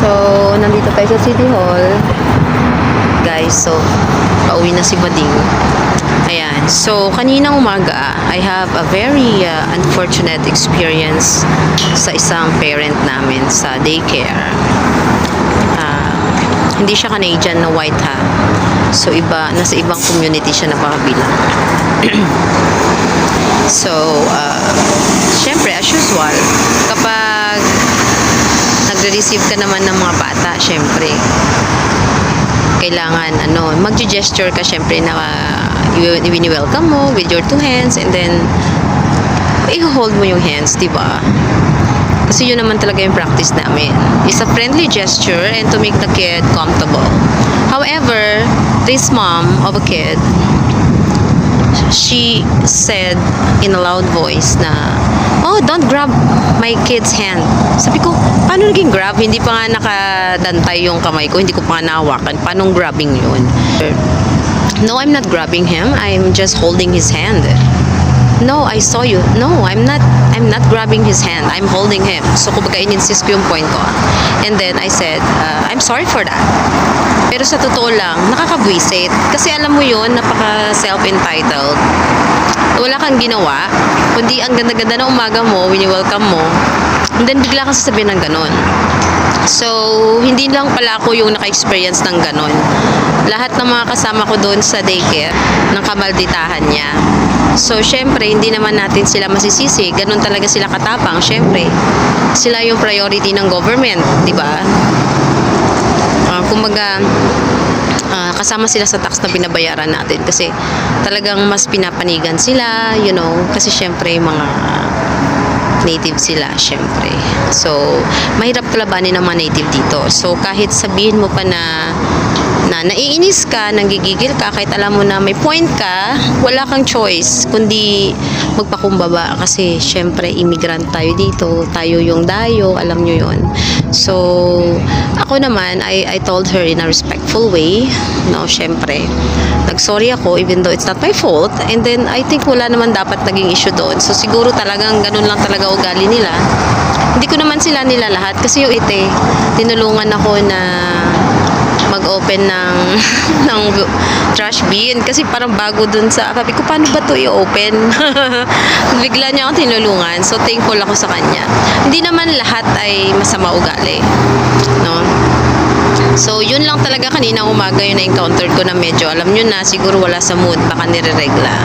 So, nandito tayo sa City Hall. Guys, so, pauwi na si Bading. Ayan. So, kaninang umaga, I have a very uh, unfortunate experience sa isang parent namin sa daycare. Ah, hindi siya Canadian na white ha. So, iba, nasa ibang community siya napabilang. so, uh, syempre, as usual, nagre-receive ka naman ng mga bata, syempre, kailangan ano, mag-gesture ka syempre na uh, i-welcome mo with your two hands and then i-hold mo yung hands, di ba? Kasi yun naman talaga yung practice namin. It's a friendly gesture and to make the kid comfortable. However, this mom of a kid, she said in a loud voice na, Oh, don't grab my kid's hand. Sabi ko, paano naging grab? Hindi pa nga nakadantay yung kamay ko, hindi ko pa nga nahawakan. Paano grabbing yun? No, I'm not grabbing him. I'm just holding his hand. No, I saw you. No, I'm not I'm not grabbing his hand. I'm holding him. So, kumbaga, in-insist ko yung point ko. And then, I said, uh, I'm sorry for that. Pero sa totoo lang, nakakabwisit. Kasi alam mo yun, napaka self-entitled. Wala kang ginawa, kundi ang ganda-ganda ng umaga mo, wini-welcome mo, and then bigla kang sasabihin ng ganon. So, hindi lang pala ako yung naka-experience ng ganon. Lahat ng mga kasama ko doon sa daycare, ng kamalditahan niya. So, syempre, hindi naman natin sila masisisi. Ganon talaga sila katapang, syempre. Sila yung priority ng government, di ba? Kumbaga, ah, kasama sila sa tax na binabayaran natin kasi talagang mas pinapanigan sila, you know, kasi syempre mga native sila, syempre. So, mahirap kalabanin ng mga native dito. So, kahit sabihin mo pa na na naiinis ka, nanggigigil ka, kahit alam mo na may point ka, wala kang choice, kundi magpakumbaba kasi syempre immigrant tayo dito, tayo yung dayo, alam nyo yon So, ako naman, I, I told her in a respectful way, no, syempre, nagsorry ako even though it's not my fault, and then I think wala naman dapat naging issue doon. So, siguro talagang ganun lang talaga ugali nila. Hindi ko naman sila nila lahat. Kasi yung ite, tinulungan ako na mag-open ng ng trash bin. Kasi parang bago dun sa sabi ko paano ba to i-open? Bigla niya ako tinulungan. So thankful ako sa kanya. Hindi naman lahat ay masama ugali. No So, yun lang talaga kanina umaga yung na-encounter ko na medyo, alam nyo na, siguro wala sa mood, baka nire-regla.